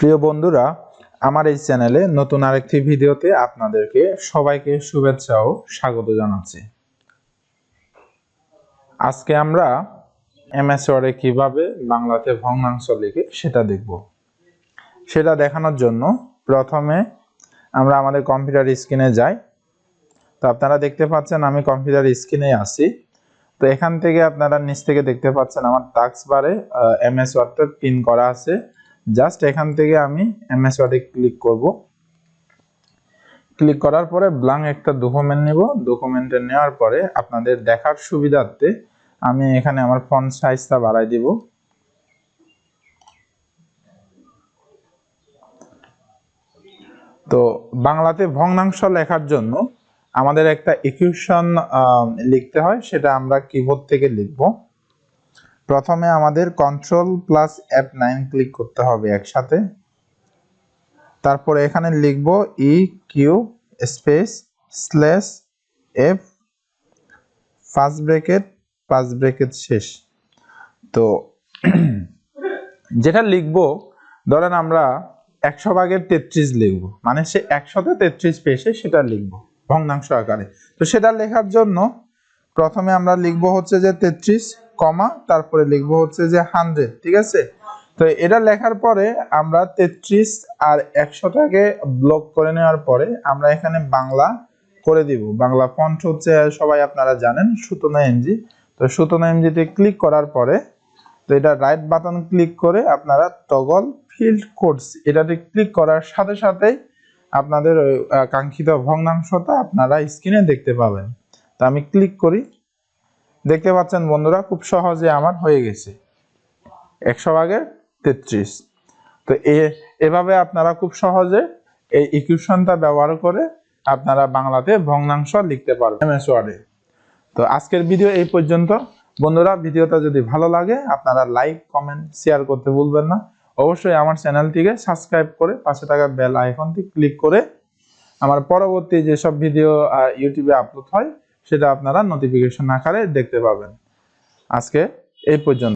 প্রিয় বন্ধুরা, আমার এই চ্যানেলে নতুন আরেকটি ভিডিওতে আপনাদেরকে সবাইকে শুভেচ্ছা ও স্বাগত জানাচ্ছি। আজকে আমরা এমএস ওয়ার্ডে কীভাবে বাংলাতে ভগ্নাংশ লিখে সেটা দেখব। সেটা দেখানোর জন্য প্রথমে আমরা আমাদের কম্পিউটার স্ক্রিনে যাই। তো আপনারা দেখতে পাচ্ছেন আমি কম্পিউটার স্ক্রিনে আছি। তো এখান থেকে আপনারা নিচ থেকে দেখতে পাচ্ছেন আমার টাক্স বারে এমএস ওয়ার্ডটা পিন করা আছে। জাস্ট এখান থেকে আমি এমএস ওয়ার্ডে ক্লিক করব। ক্লিক করার পরে ব্লাঙ্ক একটা ডকুমেন্ট নেব। ডকুমেন্টে নেওয়ার পরে আপনাদের দেখার সুবিধার্থে আমি এখানে আমার ফন্ট সাইজটা বাড়াই দিব। তো বাংলাতে ভগ্নাংশ লেখার জন্য আমাদের একটা ইকুয়েশন লিখতে হয়। সেটা আমরা কিবোর্ড থেকে লিখব। প্রথমে আমাদের control plus F nine click করতে হবে একসাথে। তারপরে এখানে লিখব E Q space slash F first bracket পাঁচ ব্রেকেট শেষ। তো যেটা লিখব, ধরেন আমরা একশো ভাগের তেত্রিশ লিখব। মানে সে একশোতে তেত্রিশ পেয়েছে, সেটা লিখব ভগ্নাংশ আকারে। তো সেটা লেখার জন্য প্রথমে আমরা লিখব হচ্ছে যে তেত্রিশ কমা, তারপরে লিখব হচ্ছে যে হান্ড্রেড ঠিক আছে? তো এটা লেখার পরে আমরা তেত্রিশ আর একশোটাকে ব্লক করে নেওয়ার পরে আমরা এখানে বাংলা করে দিব। বাংলা ফন্ট হচ্ছে, সবাই আপনারা জানেন, সুতনা এমজি তো সুতনা এমজিতে ক্লিক করার পরে তো এটা রাইট বাটন ক্লিক করে আপনারা টগল ফিল্ড কোডস এটাতে ক্লিক করার সাথে সাথেই আপনাদের ওই কাঙ্ক্ষিত ভগ্নাংশটা আপনারা স্ক্রিনে দেখতে পাবেন। তো আমি ক্লিক করি। দেখতে পাচ্ছেন বন্ধুরা, খুব সহজে আমার হয়ে গেছে। একশো ভাগের তেত্রিশ। তো এভাবে আপনারা খুব সহজে এই ইকুয়েশনটা ব্যবহার করে আপনারা বাংলাতে ভগ্নাংশ লিখতে পারবেন এমএস ওয়ার্ডে তো আজকের ভিডিও এই পর্যন্ত। বন্ধুরা, ভিডিওটা যদি ভালো লাগে, আপনারা লাইক কমেন্ট শেয়ার করতে ভুলবেন না। অবশ্যই আমার চ্যানেলটিকে সাবস্ক্রাইব করে পাশে থাকা বেল আইকনটি ক্লিক করে আমার পরবর্তী যেসব ভিডিও ইউটিউবে আপলোড হয় সেটা আপনারা নোটিফিকেশন আকারে দেখতে পাবেন। আজকে এই পর্যন্ত।